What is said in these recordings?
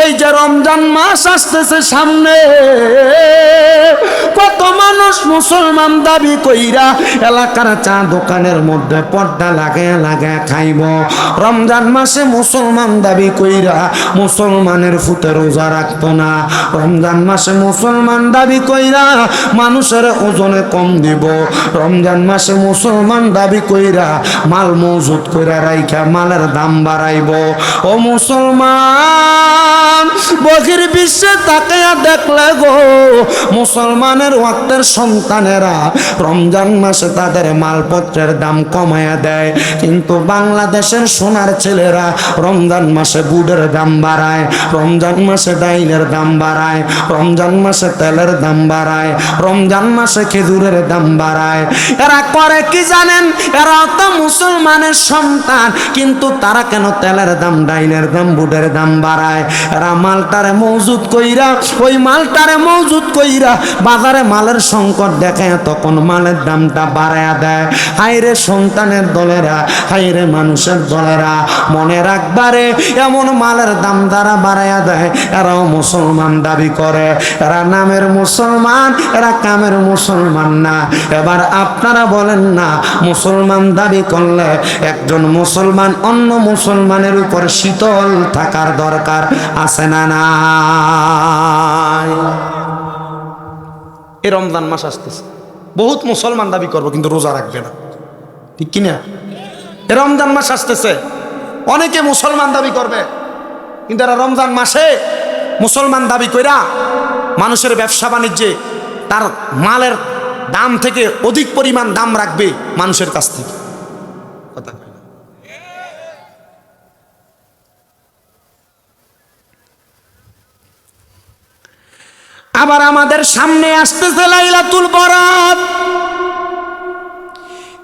এই যে রমজান মাস আসতেছে সামনে, কত মানুষ মুসলমান দাবি কইরা এলাকার চা দোকানের মধ্যে পর্দা লাগে লাগে খাইব। রমজান মাসে মুসলমান দাবি কইরা মুসলমানের ফুতে রোজা রাখতো না। রমজান মাসে মুসলমান দাবি কইরা মানুষের ওজনে কম দিব। রমজান মাসে মুসলমান দাবি কইরা মাল মজুত কইরা রাইখা মালের দাম বাড়াইব। ও মুসলমান! বহির বিশ্বে তাকায়া দেখলে গো, মুসলমানের ওয়াক্তের সন্তানেরা রমজান মাসে তাদের মালপত্রের দাম কমায়া দেয়। কিন্তু বাংলাদেশের সোনার ছেলেরা রমজান মাসে বুটের দাম বাড়ায়, রমজান মাসে ডাইলের দাম বাড়ায়, রমজান মাসে তেলের দাম বাড়ায়, রমজান মাসে খেজুরের দাম বাড়ায়। এরা করে কি জানেন? এরা তো মুসলমানের সন্তান, কিন্তু তারা কেন তেলের দাম, ডাইলের দাম, বুটের দাম বাড়ায়? এরা মালটারে মজুদ কইরা, ওই মালটারে মজুদ কইরা বাজারে মালের সংকট দেখে তখন মালের দামটা বাড়ায়া দেয়। হাইরে সন্তানের দলেরা হাইরে মানুষের দলেরা, মনে রাখবারে এমন মালের দাম দ্বারা বাড়ায়া দেয়, এরাও মুসলমান দাবি করে। এরা নামের মুসলমান, এরা কামের মুসলমান না। এবার আপনারা বলেন না, মুসলমান দাবি করলে একজন মুসলমান অন্য মুসলমানের উপর শীতল থাকার দরকার। আছে না এই রমজান মাস আসতেছে। বহুত মুসলমান দাবি করব, কিন্তু রোজা রাখবে না। ঠিক কিনা এ রমজান মাস আসতেছে। অনেকে মুসলমান দাবি করবে, কিন্তু এরা রমজান মাসে মুসলমান দাবি কইরা মানুষের ব্যবসা বাণিজ্যে তার মালের দাম থেকে অধিক পরিমাণ দাম রাখবে মানুষের কাছ থেকে। কথা আবার আমাদের সামনে আসতেছে লাইলাতুল বরাত।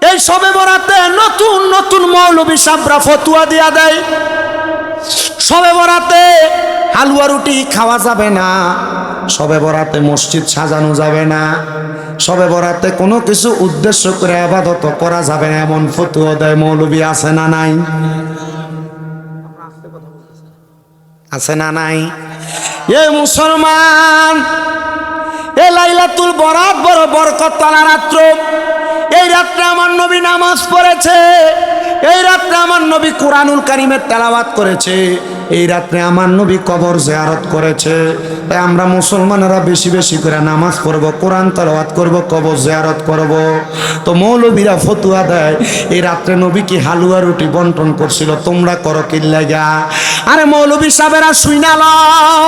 এই সবে বরাতে নতুন নতুন মৌলবী সাবরা ফতুয়া দিয়া দেয়। সবে বরাতে হালুয়া রুটি খাওয়া যাবে না। সবে বরাতে মসজিদ সাজানো যাবে না। সবে বরাতে কোনো কিছু উদ্দেশ্য করে আবাদত করা যাবে না। এমন ফতুয়া দেয় মৌলবী আছে না নাই? আছে না নাই? এ মুসলমান এ লাইলাতুল বরাত বড় বরকত রাত্র। এই রাত্রে আমার নবী নামাজ পড়েছে। এই রাত্রে আমার নবী কোরআনুল কারিমের তেলাওয়াত করেছে। এই রাত্রে আমার নবী কবর জিয়ারত করেছে। তাই আমরা মুসলমানেরা বেশি বেশি করে নামাজ কোরআন করব, কবর জিয়ারত করব। তো মৌলবীরা ফতুয়া দেয়, এই রাত্রে নবী কি হালুয়া রুটি বন্টন করছিল, তোমরা করো কি লাগা আরে মৌলবী সাহেবেরা, শুইনা লও।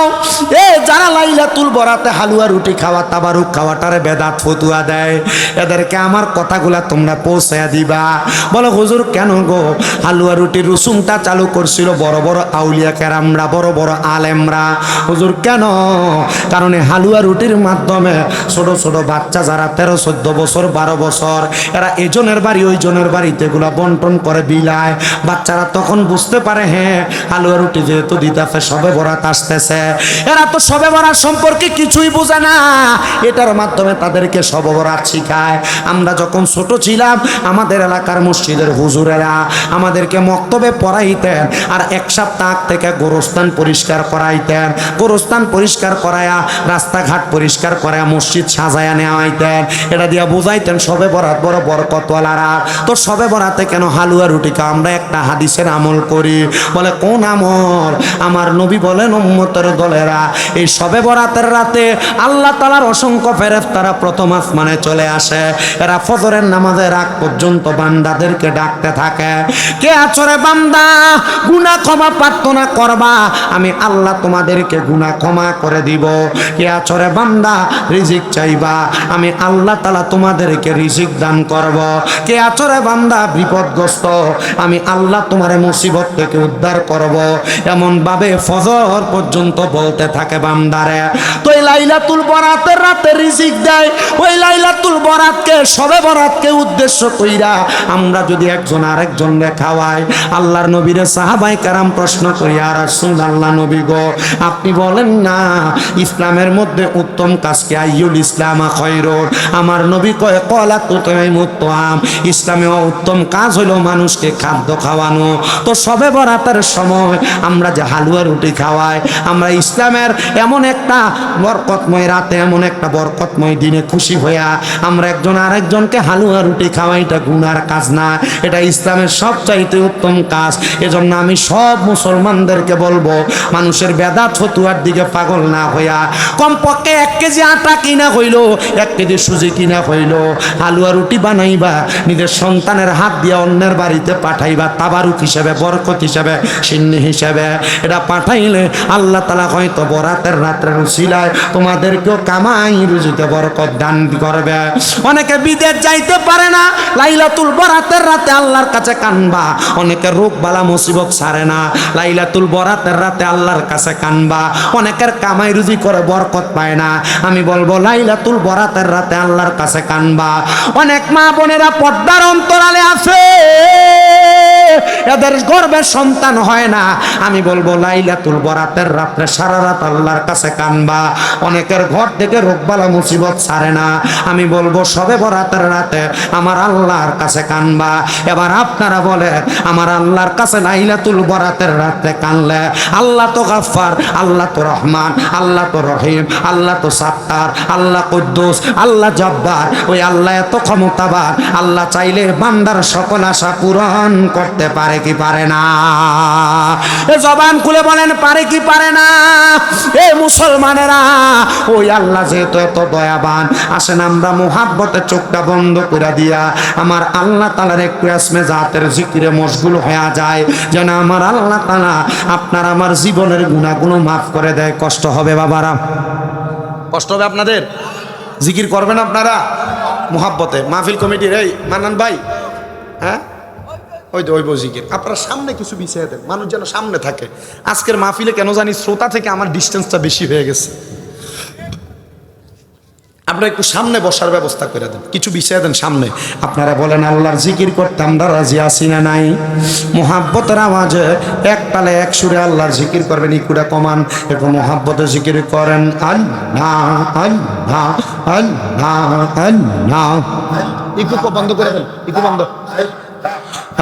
এ, যারা লাইলাতুল বরাতে হালুয়া রুটি খাওয়া, তাবারুক খাওয়াটারে বেদাত ফতুয়া দেয়। এদেরকে আমার কথাগুলা তোমরা পৌঁছায়া দিবা। বলো, হুজুর, কেন গো? হালুয়া রুটির রসুমটা চালু করছিল বড় বড় আউলিয়া কেরামরা, বড় বড় আলেমরা। হুজুর, কেন? কারণ হালুয়া রুটির মাধ্যমে ছোট ছোট বাচ্চা যারা তেরো, চোদ্দ বছর, বারো বছর, এরা এজনের বাড়ি ওই জনের বাড়িতে এগুলা বন্টন করে বিলায়। বাচ্চারা তখন বুঝতে পারে হ্যাঁ হালুয়া রুটি যেহেতু দিতেছে, সবে বরাত আসতেছে। এরা তো সবে বরাত সম্পর্কে কিছুই বোঝে না। এটার মাধ্যমে তাদেরকে সবে বরাত শিখায়। আমরা যখন ছোট ছিলাম, আমাদের এলাকার মসজিদের হুজুরেরা আমাদেরকে মক্তবে পড়াইতেন আর এক সপ্তাহ থেকে গোরস্থান পরিষ্কার করাইতেন। গোরস্থান পরিষ্কার করায়া, রাস্তাঘাট পরিষ্কার করায়া মসজিদ সাজায়া নেওয়াইতেন। এটা দিয়া বুঝাইতেন, সবে বরাত বড় বড় বরকতওয়ালারা। তো সবে বরাতে কেন হালুয়া রুটিকে আমরা একটা হাদিসের আমল করি। বলে, কোন আমল? আমার নবী বলেন, উম্মতের দলেরা, এই সবে বরাতের রাতে আল্লাহ তালার অসংখ্য ফেরেফ তারা প্রথম আসমানে চলে আসে। এরা ফজরের নামাজের আগ পর্যন্ত বান্দাদেরকে ডাকতে থাকে। কে আছরে বান্দা? গুনা ক্ষমা প্রার্থনা করবা। আমি আল্লাহ তোমাদেরকে গুনা ক্ষমা করে দিব। কে আচরে বান্দা? রিজিক চাইবা। আমি আল্লাহ তালা তোমাদেরকে রিজিক দান করব। কে আচরে বান্দা? বিপদগ্রস্ত। আমি আল্লাহ তোমার মুসিবত থেকে উদ্ধার করব। এমন ভাবে ফজর পর্যন্ত বলতে থাকে বান্দারে। তো এই লাইলাতুল বরাতের রাতে রিজিক দেয়। ওই লাইলাতুল বরাতকে সবে বরাতকে উদ্দেশ্য কইরা আমরা যদি একজন আরেকজন খাওয়াই, আল্লাহর নবীরে সাহাবাই কারাম প্রশ্ন করিয়া আর আল্লাহ নবী গো, আপনি বলেন না, ইসলামের মধ্যে উত্তম কাজকে আইয়ুল ইসলাম খৈরুন আমার নবী কয়, কলা তো তুমি মুত্তাম ইসলামে উত্তম কাজ হলো মানুষকে খাদ্য খাওয়ানো। তো সবে বরাতের সময় আমরা যে হালুয়া রুটি খাওয়াই, আমরা ইসলামের এমন একটা বরকতময় রাতে, এমন একটা বরকতময় দিনে খুশি হইয়া আমরা একজন আরেকজনকে হালুয়া রুটি খাওয়া এটা গুনার কাজ না। এটা ইসলামের সবচাইতে উত্তম কাজ। এজন্য আমি সব মুসলমানদেরকে বলব, মানুষের বেদা ছতুয়ার দিকে পাগল না হইয়া, কমপক্ষে এক কেজি আটা কিনা হইল, এক কেজি সুজি কিনা হইল, হালুয়া রুটি বানাইবা, নিজের সন্তানের হাত দিয়ে অন্যের বাড়িতে পাঠাইবা, তাবারুক হিসেবে, বরকত হিসেবে, সিন্নি হিসেবে। এটা পাঠাইলে আল্লাহ তালা হয়তো বরাতের রাত্রের উশিলায় তোমাদেরকেও কামাই রুজিতে বরকত দান করবে। অনেকে বিদেশ যাইতে পারে না। লাইলাতুল বরাতের রাতে আল্লাহর কাছে কানবা। অনেকে রোগ বালা মুসিবত ছাড়ে না। লাইলাতুল বরাতের রাতে আল্লাহর কাছে কানবা। অনেকের কামাই রুজি করে বরকত পায় না। আমি বলব, লাইলাতুল বরাতের রাতে আল্লাহর কাছে কানবা। অনেক মা বোনেরা পর্দার অন্তরালে আছে। এদের গর্বের সন্তান হয় না। আমি বলব, লাইলাতুল বরাতের রাত্রে সারা রাত আল্লাহর কাছে কানবা। অনেকের ঘর থেকে রোগবালা মুসিবত ছাড়ে না। আমি বলব, সবে বরাতের রাতে আমার আল্লাহর কাছে কানবা। এবার আপনারা বলে, আমার আল্লাহর কাছে লাইলাতুল বরাতের রাত্রে কানলে। আল্লাহ তো গাফফার, আল্লাহ তো রহমান, আল্লাহ তো রহিম, আল্লাহ তো সাত্তার, আল্লাহ কুদ্দুস, আল্লাহ জব্বার। ওই আল্লাহ এত ক্ষমতাবার আল্লাহ চাইলে বান্দার সকল আশা পূরণ করতে পারে কি পারে না? এ জবান খুলে বলেন, পারে কি পারে না? এ মুসলমানেরা, ওই আল্লাহ যেহেতু এত দয়াবান, আসেন আমরা মোহাব্বতে চোখটা বন্ধ করে। দিয়া, আমার আল্লাহ তালার একটু আসমে জাতের জিকিরে মশগুল হয়ে যায়। যেন আমার আল্লাহ তালা আপনার আমার জীবনের গুণাগুলো মাফ করে দেয়। কষ্ট হবে বাবারা। কষ্ট হবে আপনাদের? জিকির করবেন আপনারা? মোহাব্বতে। মাহফিল কমিটির এই মানান ভাই হ্যাঁ? ওই তো, ওই জিকির। আপনারা সামনে কিছু বিছিয়ে দেন। মানুষ যেন সামনে থাকে। আজকের মাহফিলে কেন জানি শ্রোতা থেকে আমার ডিস্টেন্সটা বেশি হয়ে গেছে। আপনারা একটু সামনে বসার ব্যবস্থা করে দেন। কিছু বিষয় দেন সামনে। আপনারা বলেন আল্লাহর জিকির করতাম আমরা রাজি আসি না নাই? মোহাব্বতের আওয়াজে এক তালে এক সুরে আল্লাহর জিকির করবেন ইকুরা কমান। একটু মোহাব্বতের জিকির করেন আল্লাহ আল্লাহ আল্লাহ আল্লাহ। ইকু বন্ধ করে দেন ইকু বন্ধ।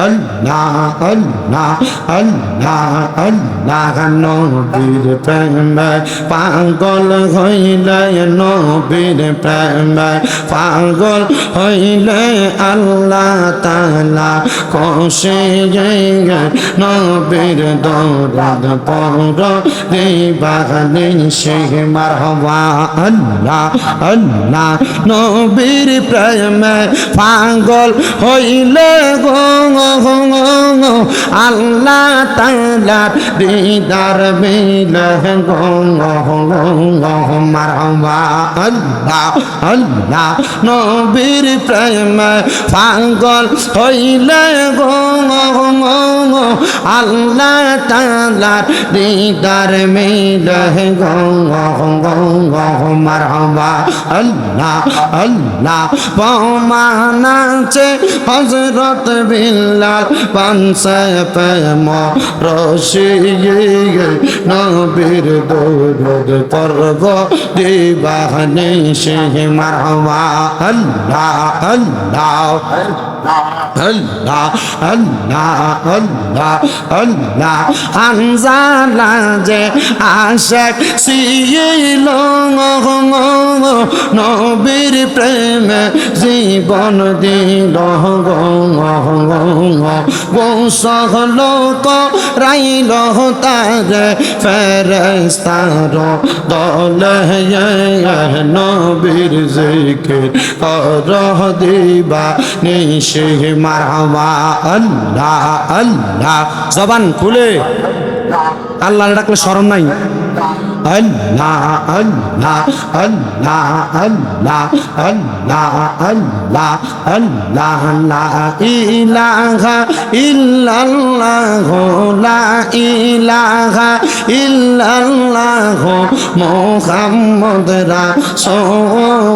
আল্লাহ আল্লাহ আল্লাহ আল্লাহ, নবীর প্রেমে পাগল হইলে নবীর প্রেমে পাগল হইলে আল্লাহ তালা কষে নবীর দৌড় পর দিবানি সে মারহবা, আল্লাহ আল্লাহ, নবীর প্রেমে পাগল হইলে গো আল্লাহ তালার দিদার মিলহ মারহবা, আল্লাহ আল্লাহ নবীর প্রেম পাগল হইলে গো, আল্লাহ তালার দিদার মিলহ মারহবা, আল্লাহ আল্লাহ পমানাচে হজরত বিল্লাল পানসে প্রেম রশি নবীর দৌড় পর্ব দিবাহনি সে মারহবা। আল্লাহ আল্লাহ নবীর প্রেমে জীবন দিল গোসহল রাইল তার ফেরেস্তার দল নবীর করহ দিবা নিশে মারহাবা আল্লাহ আল্লাহ। জবান খুলে। আল্লাহ ডাকলে শরম নাই। আল্লাহ আল্লাহ আল্লাহ আল্লাহ আল্লাহ আল্লাহ আল্লাহ, লা ইলাহা ইল্লাল্লাহ, লা ইলাহা ইল্লাল্লাহ মুহাম্মদ রাসূল।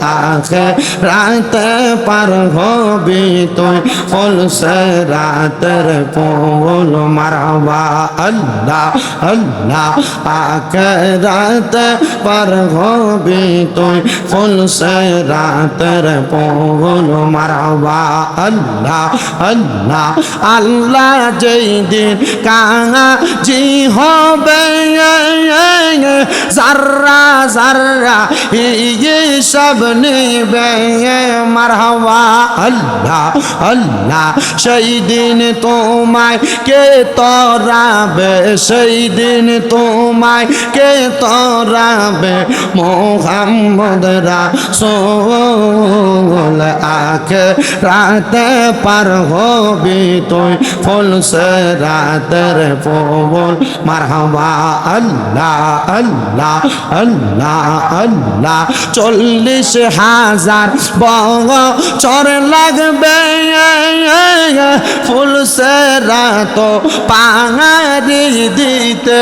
আখে রাতে পার হবি তুই ফুল সে রাতের ফুল মারবা আল্লাহ আল্লাহ পাক রাত পার হবি তুই ফুলস রাতের পৌল মারবা। আল্লাহ আল্লাহ আল্লাহ যেই দিন কাঙা জি হবে জাররা জাররা ইয়ে সব নিবে মারহাবা। আল্লাহ আল্লাহ সেই দিন তোমায় কে তরাবে? সেই দিন তোমায় কে তরাবে? মোহাম্মদ রাসূল, আখে রাতে পার হবি তুই, ফুল সে রাতের ফুল। মারহাবা, আল্লাহ আল্লাহ আল্লাহ আল্লাহ, চল্লিশ হাজার বছর লাগবে। ফুল সে রাত পাহাড়ি দিতে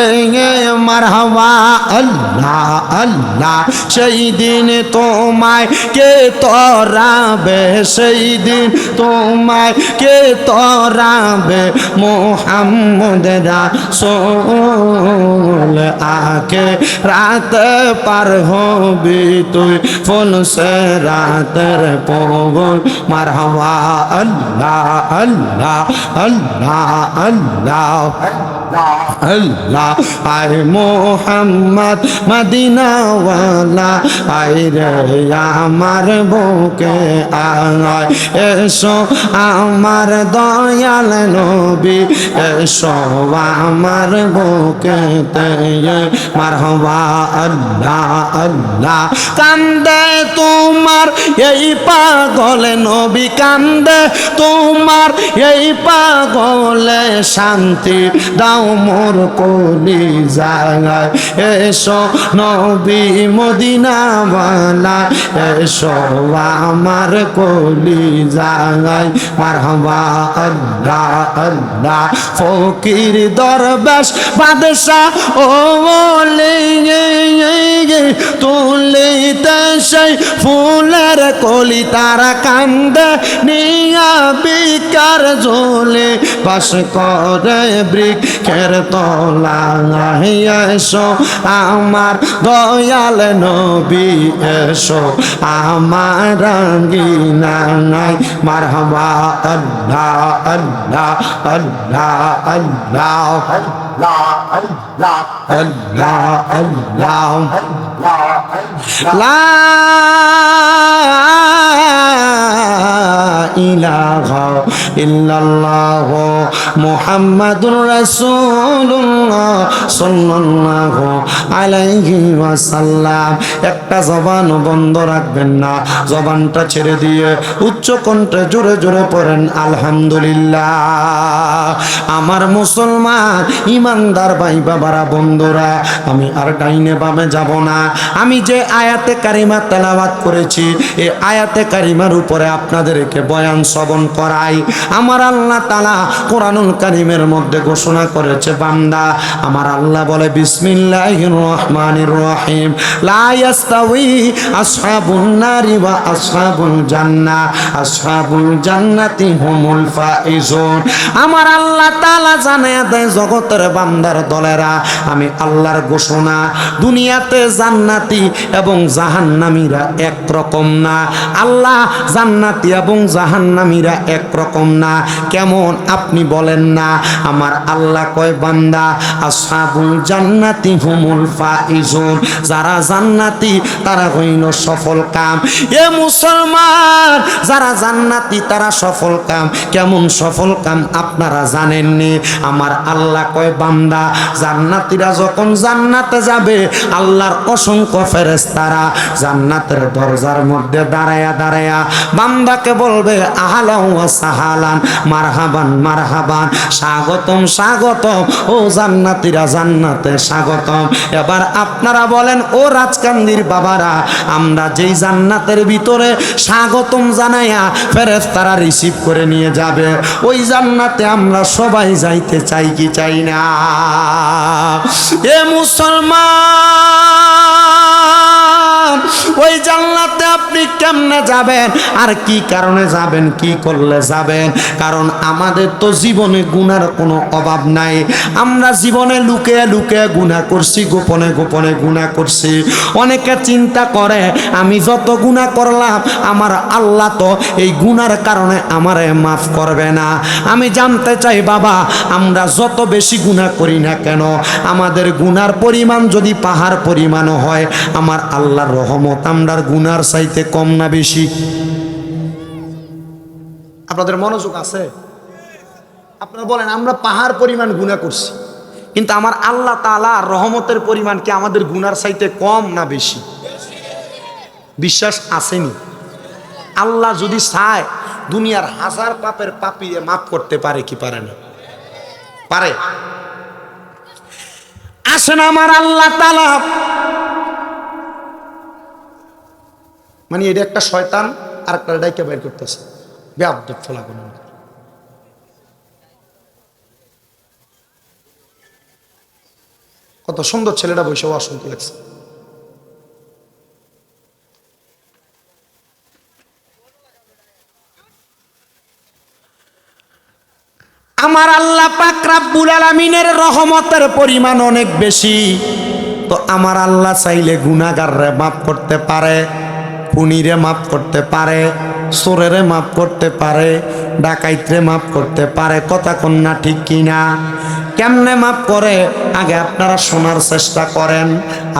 মারহাবা, আল্লাহ আল্লাহ সেই দিন তোমায় কে তরাবে? সেই দিন তোমায় কে তরাবে? মোহাম্মদ রাসূল আকে রাত পার হবি তুই, ফুল সে রাতের পবন। মারহাবা, আল্লাহ আল্লাহ আল্লাহ আল্লাহ। আল্লাহ, আয় মোহাম্মদ, মদিনাওয়ালা, আয় রে আমার বুকে আয়। এসো আমার দয়াল নবী, এসো আমার বুকে মারহবা, আল্লাহ আল্লাহ, কান্দে তোমার এই পাগল নবী, কান্দে তোমার এই পাগলে শান্তি দাও। মোর কলি জাগায় এসো নবী মদিনাওয়ালা এসো আমার কলি জাগায় মারহাবা আল্লাহ আল্লাহ, ফকির দরবেশ, বাদশাহ ও বলে তুলিতে সেই ফুলের কলি, তারা কান্দে, নিয়া বিকার ঝোলে, বাস করে বৃক্ষের তলা এসো, আমার দয়াল নবী এসো, আমার রঙ্গিনা মারহাবা, আল্লাহ আল্লাহ আল্লাহ আল্লাহ আল্লাহ আল্লাহ আল্লাহ লা ইলাহা ইল্লাল্লাহ মুহাম্মাদুর রাসূলুল্লাহ সাল্লাল্লাহু আলাইহি ওয়াসাল্লাম। একটা জবান বন্ধ রাখবেন না। জবানটা ছেড়ে দিয়ে উচ্চ কণ্ঠে জোরে জোরে পড়েন, আলহামদুলিল্লাহ। আমার মুসলমান, ইমানদার ভাই বাবারা বন্ধুরা, আমি আর ডাইনে বামে যাব না। আমি যে আয়াতে কারিমা তেলাওয়াত করেছি এই আয়াতে কারিমার উপরে আপনাদেরকে বয়ান শ্রবণ করাই। আমার আল্লাহ তালা কোরআনুল কারিমের মধ্যে ঘোষণা করেছে, বান্দা, আমার আল্লাহ বলে, বিসমিল্লাহির রহমানির রহিম। লা ইয়াস্তাউই আসহাবুন নারি ফাইজুন। আমার আল্লাহ তাআলা জানায়া দেয়, জগতের বান্দার দলেরা, আমি আল্লাহর ঘোষণা, দুনিয়াতে জান্নাতি এবং জাহান্নামীরা একরকম না। আল্লাহ জান্নাতি এবং জাহান্নামীরা একরকম না। কেমন আপনি বলেন না? আমার আল্লাহ কয়, বান্দা, আসহাবুল জান্নাতি হুমুল ফাইজুন। যারা জান্নাতি, তারা হইল সফল কাম। এ মুসলমান, যারা জান্নাতি, তারা সফল কাম। কেমন সফল কাম আপনারা জানেননি? আমার আল্লাহ কয়, বান্দা, জান্নাতিরা যখন জান্নাতে যাবে, আল্লাহর অসংখ্য ফেরেশতারা জান্নাতের দরজার মধ্যে দাঁড়ায়া দাঁড়ায়া বান্দাকে বলবে সাহালা মারহাবান মারহাবান। স্বাগতম স্বাগতম। ও জান্নাতিরা, জান্নাতে স্বাগতম। এবার আপনারা বলেন, ও রাজকান্দির বাবারা, আমরা যেই জান্নাতের ভিতরে স্বাগতম জানাইয়া ফেরেস তারা রিসিভ করে নিয়ে যাবে, ওই জান্নাতে আমরা সবাই যাইতে চাই কি চাই না? এ মুসলমান! ওই জান্নাতে আপনি কেমনে যাবেন? আর কি কারণে যাবেন, কি করলে যাবেন? কারণ আমাদের তো জীবনে গুনার কোনো অভাব নাই। আমরা জীবনে লুকে লুকে গুণা করছি, গোপনে গোপনে গুণা করছি। অনেকে চিন্তা করে, আমি যত গুণা করলাম, আমার আল্লাহ তো এই গুনার কারণে আমারে মাফ করবে না। আমি জানতে চাই, বাবা, আমরা যত বেশি গুণা করি না কেন? আমাদের গুনার পরিমাণ যদি পাহাড় পরিমাণও হয়, আমার আল্লাহর রহমত আমরার গুনার চাইতে কম না বেশি। আপনাদের মনোযোগ আছে? আপনারা বলেন, আমরা পাহাড় পরিমাণ গুণা করছি, কিন্তু আমার আল্লাহ তালা রহমতের পরিমাণ কি আমাদের গুনার চাইতে কম না বেশি? বিশ্বাস আসেনি। আল্লাহ যদি চায়, দুনিয়ার হাজার পাপের পাপিয়ে মাফ করতে পারে কি পারে না? পারে। আসেন আমার আল্লাহ তালা মানে এটা একটা শয়তান আর একটা ডাইকে বের করতেছে। ব্যাপ্ত ফলা কোনো কত সুন্দর ছেলেটা বসে অসন্ত লাগছে। আমার আল্লাহ পাক রাব্বুল আলামিনের রহমতের পরিমাণ অনেক বেশি। তো আমার আল্লাহ চাইলে গুনাহগাররে মাফ করতে পারে। খুনিরে মাফ করতে পারে চোরেরে মাফ করতে পারে, ডাকাইতরে মাফ করতে পারে, কথা কন্যা ঠিক কিনা? কেমনে মাপ করে? আগে আপনারা শোনার চেষ্টা করেন।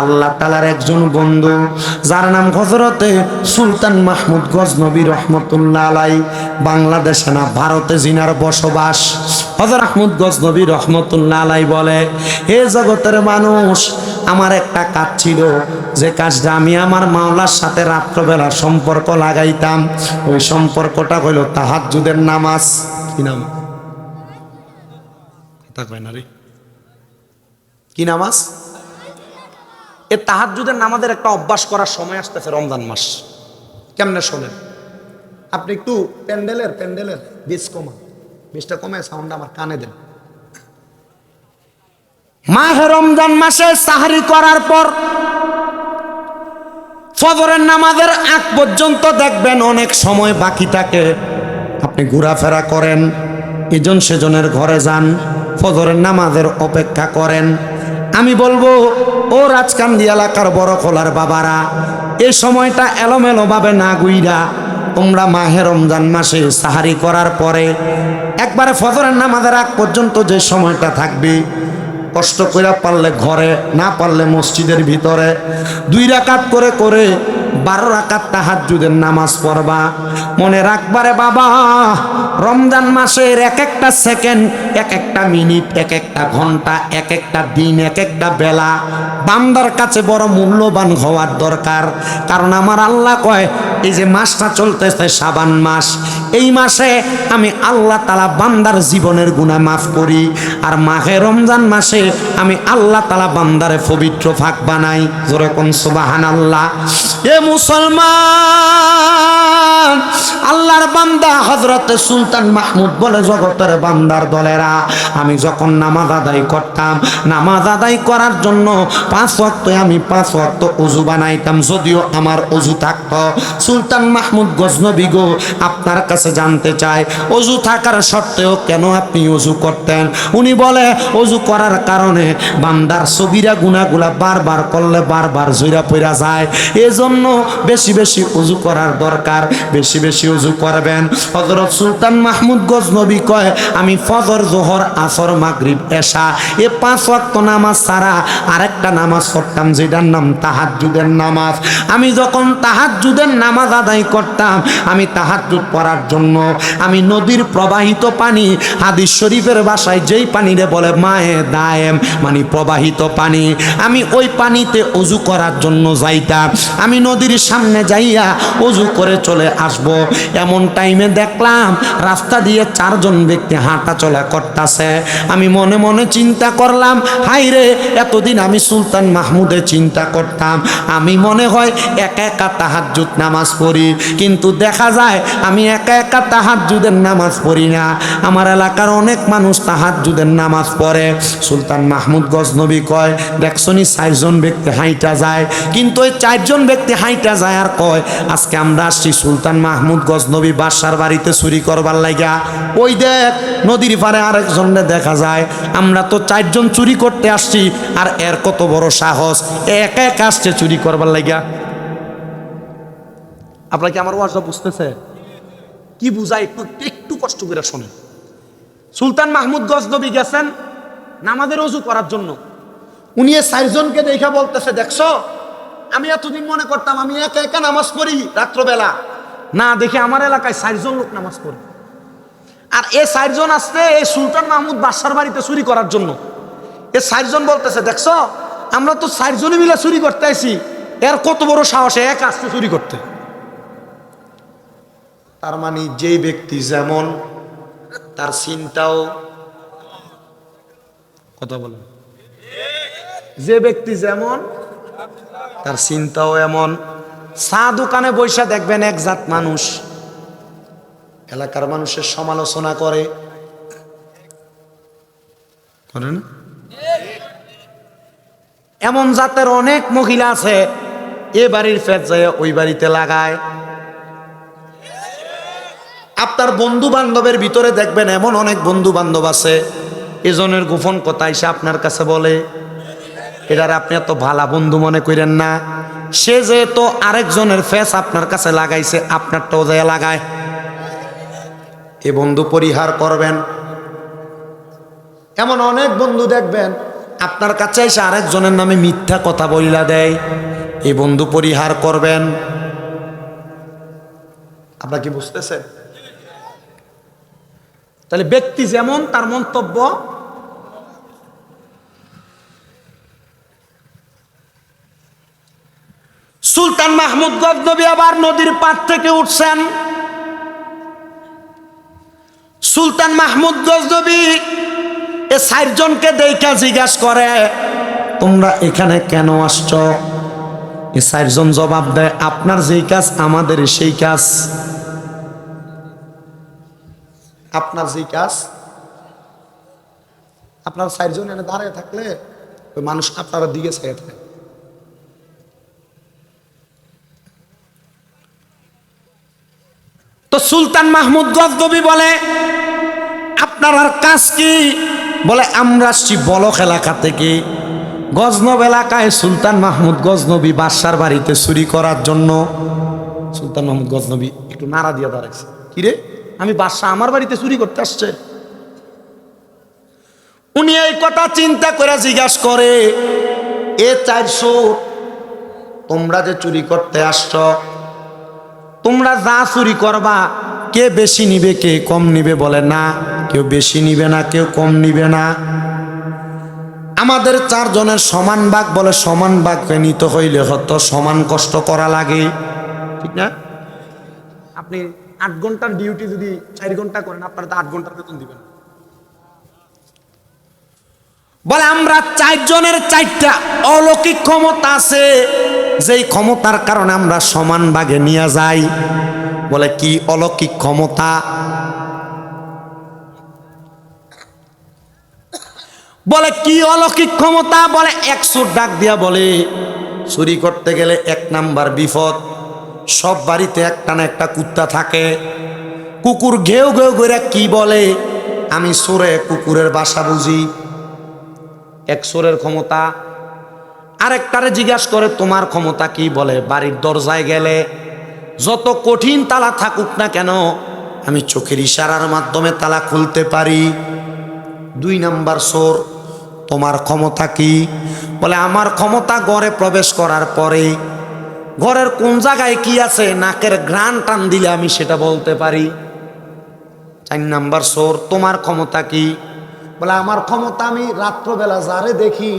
আল্লাহ তালার একজন বন্ধু, যার নাম হজরতে সুলতান মাহমুদ গজনবী রহমতুল্লাহ আলাই বাংলাদেশে না, ভারতে জিনার বসবাস। হজর আহমদ গজনবী রহমতুল্লাহ আলাই বলে, হে জগতের মানুষ আমার একটা কাজ ছিল, যে কাজটা আমি আমার মাওলার সাথে রাত্রবেলা সম্পর্ক লাগাইতাম। ওই সম্পর্কটা হইল তাহাজ্জুদের নামাজ। কি নাম? কি নামাজ? এ তাহাজ্জুদের নামাজের একটা অভ্যাস করার সময় আসতেছে রমজান মাস। কেমনে শোনেন? আপনি একটু প্যান্ডেলের প্যান্ডেলের বীজ কমান। বীজটা কমে সাউন্ড আমার কানে দেন। মাহে রমজান মাসে সাহারি করার পর ফজরের নামাজের আগ পর্যন্ত দেখবেন অনেক সময় বাকি থাকে। আপনি ঘোরাফেরা করেন, এজন সেজনের ঘরে যান, ফজরের নামাজের অপেক্ষা করেন। আমি বলব, ও রাজকান্দি এলাকার বড় খোলার বাবারা এই সময়টা এলোমেলোভাবে না গুইরা, তোমরা মাহে রমজান মাসে সাহারি করার পরে একবারে ফজরের নামাজের আগ পর্যন্ত যে সময়টা থাকবে কষ্ট করে পারলে ঘরে না পারলে মসজিদের ভিতরে। দুই রাকাত করে করে বারো রাকাত তাহাজ্জুদের নামাজ পড়বা। মনে রাখবারে বাবা, রমজান মাসের এক একটা সেকেন্ড, এক একটা মিনিট, এক একটা ঘণ্টা, এক একটা দিন, এক একটা বেলা। বান্দার কাছে বড় মূল্যবান হওয়ার দরকার। কারণ আমার আল্লাহ কয়, এই যে মাসটা চলতেছে সাবান মাস, এই মাসে আমি আল্লাহ তালা বান্দার জীবনের গুণা মাফ করি। আর মাহে রমজান মাসে আমি আল্লাহ তালা বান্দারে পবিত্র ফাঁক বানাই। জোরে কোন সুবাহান আল্লাহ এ মুসলমান। আল্লাহর বান্দা হজরতে সুলতান মাহমুদ বলে, জগতের বান্দার দলেরা, আমি যখন নামাজ আদায় করতাম, নামাজ আদায় করার জন্য পাঁচ ওয়াক্ত, আমি পাঁচ ওয়াক্ত অজু বানাইতাম, যদিও আমার অজু থাকত। সুলতান মাহমুদ গজনবী গো, আপনার কাছে জানতে চায় অজু থাকার সত্ত্বেও কেন আপনি অজু করতেন? উনি বলে অজু করার কারণে বান্দার সবিরা গুনাগুলা বারবার করলে বারবার জৈরা পইরা যায়। এজন্য বেশি বেশি অজু করার দরকার, বেশি বেশি অজু করবেন। হজরত সুলতান মাহমুদ গজনবী কয়, আমি ফজর, জোহর, আসর, মাগরিব, এশা, এ পাঁচ ওয়াক্ত নামাজ ছাড়া আরেকটা নামাজ পড়তাম যেটার নাম তাহাজ্জুদের নামাজ। আমি যখন তাহাজ্জুদের নামাজ আদায় করতাম, আমি তাহাজ্জুদ পড়ার জন্য, আমি নদীর প্রবাহিত পানি, হাদিস শরীফের বাসায় যেই পানিরে বলে মায়ে দায়েম মানে প্রবাহিত পানি, আমি ওই পানিতে উজু করার জন্য যাইতাম। আমি নদীর নবীর সামনে যাইয়া অজু করে চলে আসব। এমন টাইমে দেখলাম, রাস্তা দিয়ে চারজন ব্যক্তি হাঁটা চলা করতেছে। আমি মনে মনে চিন্তা করলাম হাই রে, এতদিন আমি সুলতান মাহমুদে চিন্তা করতাম। আমি মনে হয় একা একা তাহাজ্জুদ নামাজ পড়ি। কিন্তু দেখা যায়, আমি একা একা তাহাজ্জুদের নামাজ পড়ি না। আমার এলাকার অনেক মানুষ তাহাজ্জুদের নামাজ পড়ে। সুলতান মাহমুদ গজনবী কয় দেখছনি চারজন ব্যক্তি হাইটা যায়? কিন্তু ওই চারজন ব্যক্তি হাইটা যায় আর কয়, আজকে আমরা আসছি সুলতান মাহমুদ গজনবী বাসার বাড়িতে চুরি করবার লাগা ওই দেখ, নদীর পারে আরেকজনকে দেখা যায়। আমরা তো চারজন চুরি করতে আসছি, আর এর কত বড় সাহস। একা একা আসছে চুরি করবার লাগা আপনার কি আমার ওয়াজটা বুঝতেছে? কি বুঝায় একটু একটু কষ্ট করে শোনেন সুলতান মাহমুদ গজনবী গেছেন নামাজের অজু করার জন্য। উনি চারজনকে দেখা বলতেছে, দেখছ? আমি এতদিন মনে করতাম আমি একা একা নামাজ পড়ি রাত্রবেলা। না দেখি আমার এলাকায় চারজন লোক নামাজ পড়ে। আর এ চারজন আসছে এই সুলতান মাহমুদ বাদশার বাড়িতে চুরি করার জন্য। এ চারজন বলতেছে দেখছ আমরা তো চারজনই মিলে চুরি করতে আইছি। এর কত বড় সাহস এক আসছে চুরি করতে। তার মানে যেই ব্যক্তি যেমন তার চিন্তাও কথা বলেন। যে ব্যক্তি যেমন তার চিন্তাও এমন। চা দোকানে বৈশা দেখবেন এক জাত মানুষ। এলাকার মানুষের সমালোচনা করে। এমন জাতের অনেক মহিলা আছে, এ বাড়ির ফেট যায় ওই বাড়িতে লাগায়। আপনার বন্ধু বান্ধবের ভিতরে দেখবেন এমন অনেক বন্ধু বান্ধব আছে। এজনের গোপন কথা এসে আপনার কাছে বলে। এটার আপনি এত ভালা বন্ধু মনে করেন না। সে যেহেতু আরেকজনের ফেস আপনার কাছে লাগাইছে, আপনারটাও যায় লাগায়। এ বন্ধু পরিহার করবেন। এমন অনেক বন্ধু দেখবেন, আপনার কাছে এসে আরেকজনের নামে মিথ্যা কথা বইলা দেয়। এই বন্ধু পরিহার করবেন। আপনার কি বুঝতেছেন? তাহলে ব্যক্তি যেমন, তার মন্তব্য সুলতান মাহমুদ গজনবী আবার নদীর পার থেকে উঠছেন। সুলতান মাহমুদ গজনবী এ চারজনকে দেখা জিজ্ঞাসা করে, তোমরা এখানে কেন আসছ? এ চারজন জবাব দেয়, আপনার যেই কাজ, আমাদের সেই কাজ। আপনার যেই কাজ, আপনার চারজন এনে দাঁড়িয়ে থাকলে, ওই মানুষ আপনার দিকে চাইয়ে থাকে। তো সুলতান মাহমুদ গজনবী বলে, আপনার আর কাজ কি? বলে, আমরা আসছি বলক এলাকা থেকে। গজনব এলাকায় সুলতান মাহমুদ গজনবী বাদশার বাড়িতে চুরি করার জন্য সুলতান মাহমুদ গজনবী একটু নাড়া দিয়ে দাঁড়াইছে। কিরে আমি বাদশাহ আমার বাড়িতে চুরি করতে আসছে? উনি এই কথা চিন্তা করে জিজ্ঞাসা করে, এ চারশো, তোমরা যে চুরি করতে আসছ তোমরা যা চুরি করবা, কে বেশি নিবে, কে কম নিবে বলে না। কেউ বেশি নিবে না, কেউ কম নিবে না। আমাদের চারজনের সমান ভাগ বলে সমান ভাগ নিতে হইলে হয়তো সমান কষ্ট করা লাগে। ঠিক না? আপনি আট ঘণ্টার ডিউটি যদি চার ঘণ্টা করেন, আপনারা তো আট ঘণ্টার বেতন দিবেন। বলে, আমরা চারজনের চারটা অলৌকিক ক্ষমতা আছে। যেই ক্ষমতার কারণে আমরা সমান ভাগে নিয়ে যাই। বলে, কি অলৌকিক ক্ষমতা? বলে, কি অলৌকিক ক্ষমতা? বলে, একশো ডাক দিয়া বলে, চুরি করতে গেলে এক নাম্বার বিপদ। সব বাড়িতে একটা না একটা কুত্তা থাকে। কুকুর ঘেউ ঘেউ করে কি বলে? আমি সোরে কুকুরের বাসা বুঝি। এক সোরের ক্ষমতা। আরেকটারে জিজ্ঞাসা করে, তোমার ক্ষমতা কি? বলে, বাড়ির দরজায় গেলে যত কঠিন তালা থাকুক না কেন, আমি চোখের ইশারার মাধ্যমে তালা খুলতে পারি। দুই নাম্বার সোর, তোমার ক্ষমতা কি? বলে, আমার ক্ষমতা ঘরে প্রবেশ করার পরে ঘরের কোন জায়গায় কি আছে, নাকের গ্রান টান দিলে আমি সেটা বলতে পারি। চার নাম্বার সোর, তোমার ক্ষমতা কি? বলে, আমার ক্ষমতা আমি রাত্রবেলা যারে দেখি,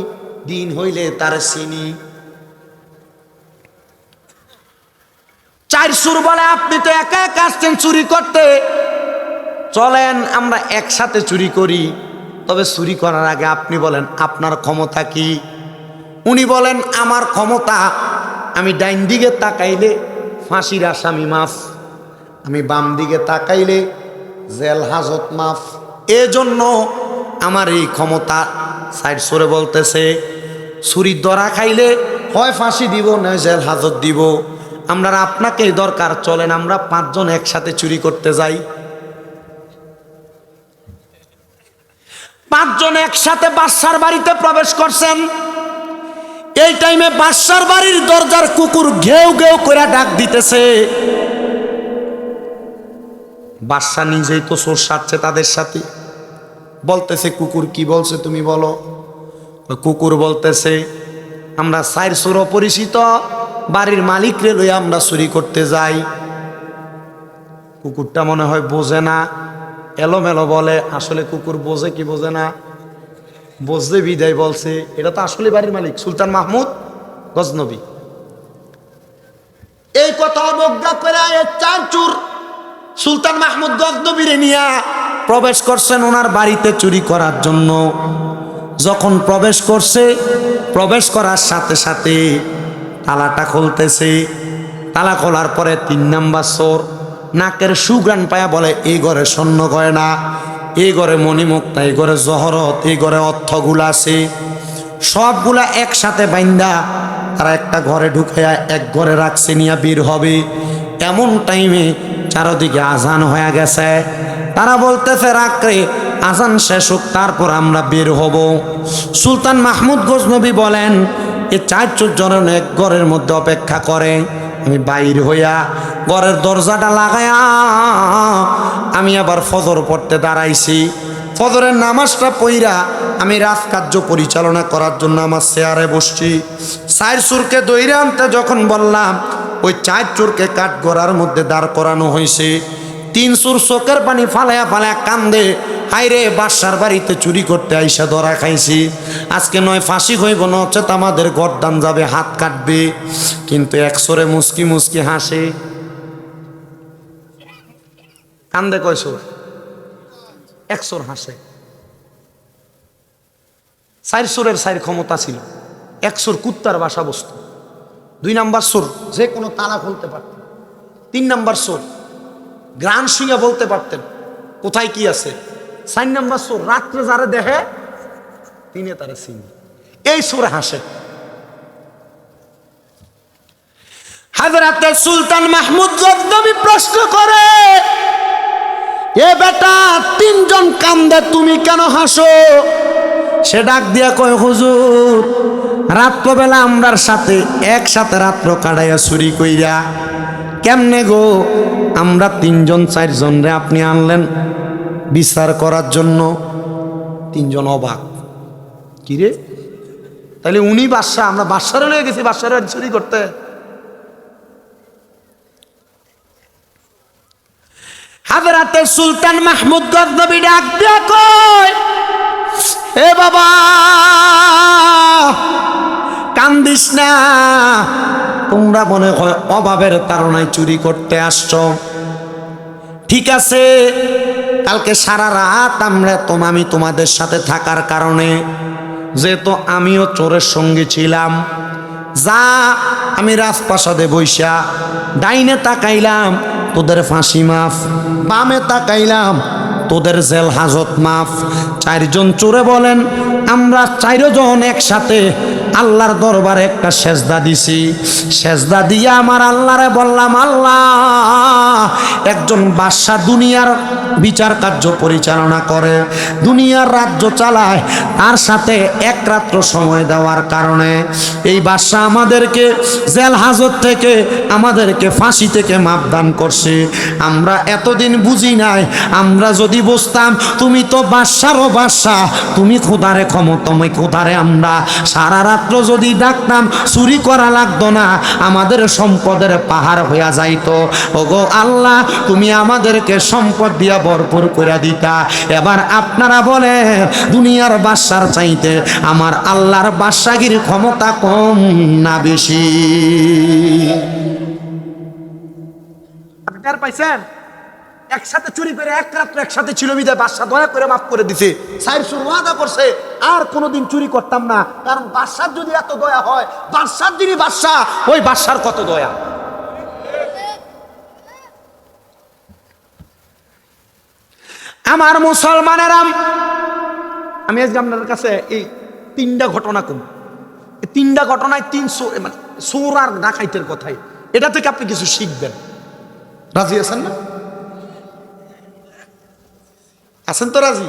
দিন হইলে তারে চিনি। চার সুর বলে, আপনি তো একা একা আসছেন চুরি করতে। চলেন, আমরা একসাথে চুরি করি। তবে চুরি করার আগে আপনি বলেন, আপনার ক্ষমতা কি? উনি বলেন, আমার ক্ষমতা, আমি ডাইন দিকে তাকাইলে ফাঁসির আসামি মাফ, আমি বাম দিকে তাকাইলে জেল হাজত মাফ। এজন্য আমার এই ক্ষমতা, সাইড সরে বলতেছে ছুরির দরা খাইলে হয় ফাঁসি দিব, নয় জেল হাজত দিব। আমরা আপনাকেই দরকার, চলেন আমরা পাঁচজন একসাথে চুরি করতে যাই। পাঁচজন একসাথে বাদশার বাড়িতে প্রবেশ করছেন। এই টাইমে বাদশার বাড়ির দরজার কুকুর ঘেউ ঘেউ করে ডাক দিতেছে। বাদশা নিজেই তো সোর সারছে তাদের সাথে। বলতেছে, কুকুর কি বলছে তুমি বলো? কুকুর বলতেছে, আমরা সাইর সুর পরিচিত বাড়ির মালিকরে লই আমরা চুরি করতে যাই। কুকুরটা মনে হয় বোঝে না, এলোমেলো বলে, আসলে কুকুর বোঝে কি বোঝে না? বোঝে, বিদায় বলছে। এটা তো আসলে বাড়ির মালিক, সুলতান মাহমুদ গজনবী। এই কথা অবজ্ঞা করে চার চুর সুলতান মাহমুদ গজনবীরে নিয়া প্রবেশ করছেন ওনার বাড়িতে চুরি করার জন্য। যখন প্রবেশ করছে, প্রবেশ করার সাথে সাথে তালাটা খুলতেছে। তালা খোলার পরে তিন নাম্বার সোর নাকের সুগ্রাণ পায়া বলে এই ঘরে স্বর্ণ গয়না এই ঘরে মণিমুক্তা এই ঘরে জহরত এই ঘরে অর্থগুলা আছে। সবগুলা একসাথে বাইন্দা তারা একটা ঘরে ঢুকে এক ঘরে রাখছে নিয়ে বের হবে। এমন টাইমে চারদিকে আজান হয়ে গেছে। তারা বলতেছে রাত্রে আজান শেষ হোক, তারপর আমরা বের হব। সুলতান মাহমুদ গজনবী বলেন, এ চার জনের এক ঘরের মধ্যে অপেক্ষা করে। আমি বাইর হইয়া ঘরের দরজাটা লাগায়া আমি আবার ফজর পড়তে দাঁড়াইছি। ফজরের নামাজটা পইরা আমি রাজকার্য পরিচালনা করার জন্য আমার চেয়ারে বসছি। সাইর চুরকে দইরে আনতে যখন বললাম, ওই চার চোরকে কাঠ গড়ার মধ্যে দাঁড় করানো হয়েছে তিন সুর চোখের পানি ফালায়া ফালায়া কান্দে। হাইরে বাসার বাড়িতে চুরি করতে আইসা ধরা খাইছি। আজকে নয়, ফাঁসি হইব নচেত আমাদের গরদান যাবে, হাত কাটবে। কিন্তু একসরে মুসকি মুসকি হাসে। কান্দে কয় সুর একসর হাসে। চার সুরের চার ক্ষমতা ছিল। একসর কুত্তার বাসা বস্তু। দুই নাম্বার সুর যে কোনো তালা খুলতে পারতেন তিন নাম্বার সুর গ্রান শুনে বলতে পারতেন, কোথায় কি আছে? চার নাম্বার সুর, রাত্রে যারা দেখে তিনি তারা চিনি। এই সুর হাসে। হাজরাতে সুলতান মাহমুদ জগদবি প্রশ্ন করে, এ বেটা, তিনজন কান্দে তুমি কেন হাসো? সে ডাক দিয়া কয়, হুজুর রাত্রবেলা আমরার সাথে একসাথে রাত্র কাটাইয়া চুরি কইরা, কেমনে গো? আমরা তিনজন, চারজন রে আপনি আনলেন বিচার করার জন্য। তিনজন অবাক। কি রে? তাহলে উনি বাদশাহ, আমরা বাদশারে লয়ে গেছি বাদশারে চুরি করতে। হাজরাতে সুলতান মাহমুদ গজনবী ডাক দিয়া কয় এ বাবা, কান্দিস না। তোমরা মনে হয় অভাবের তারণায় চুরি করতে আসছো। ঠিক আছে, কালকে সারা রাত আমরা আমি তোমাদের সাথে থাকার কারণে, যেহেতু আমিও চোরের সঙ্গে ছিলাম, যা আমি রাজপ্রাসাদে বৈশা ডাইনে তাকাইলাম, তোদের ফাঁসি মাফ, বামে তাকাইলাম তোদের জেল হাজত মাফ। চারজন চোরে বলেন, আমরা চারজন একসাথে আল্লাহর দরবারে একটা সেজদা দিছি। সেজদা দিয়ে আমার আল্লাহরে বললাম, আল্লাহ, একজন বাদশাহ দুনিয়ার বিচার কার্য পরিচালনা করে, দুনিয়ার রাজ্য চালায়, তার সাথে এক রাত্র সময় দেওয়ার কারণে এই বাদশাহ আমাদেরকে জেল হাজত থেকে, আমাদেরকে ফাঁসি থেকে মাপদান করছে। আমরা এতদিন বুঝি নাই, আমরা যদি বুঝতাম, তুমি তো বাদশারও বাদশাহ, তুমি খোদারে ক্ষমতময় খোদারে আমরা। সারা রাত্র যদি ডাকতাম, চুরি করা লাগতো না, আমাদের সম্পদের পাহাড় হইয়া যাইতো। ওগো আল্লাহ, তুমি আমাদেরকে সম্পদ দিয়া ভরপুর করে দিতা। এবার আপনারা বলে দুনিয়ার বাদশার চাইতে আমার আল্লাহর বাদশাগির ক্ষমতা কম না বেশি? পাইছেন? একসাথে চুরি করে এক রাত্র একসাথে ছিল বিদায় বাদশা দয়া করে মাফ করে দিছে। সাইর সুর ওয়াদা করছে, আর কোনোদিন চুরি করতাম না। কারণ বাদশার যদি এত দয়া হয়, বাদশার যিনি বাদশা ওই বাদশার কত দয়া। আমার মুসলমানেরাম আমি আজকে আপনাদের কাছে এই তিনটা ঘটনা কম তিনটা ঘটনায় তিন মানে সোর আর ডাকাইতের কথাই। এটা থেকে আপনি কিছু শিখবেন। রাজি আছেন না? আছেন তো রাজি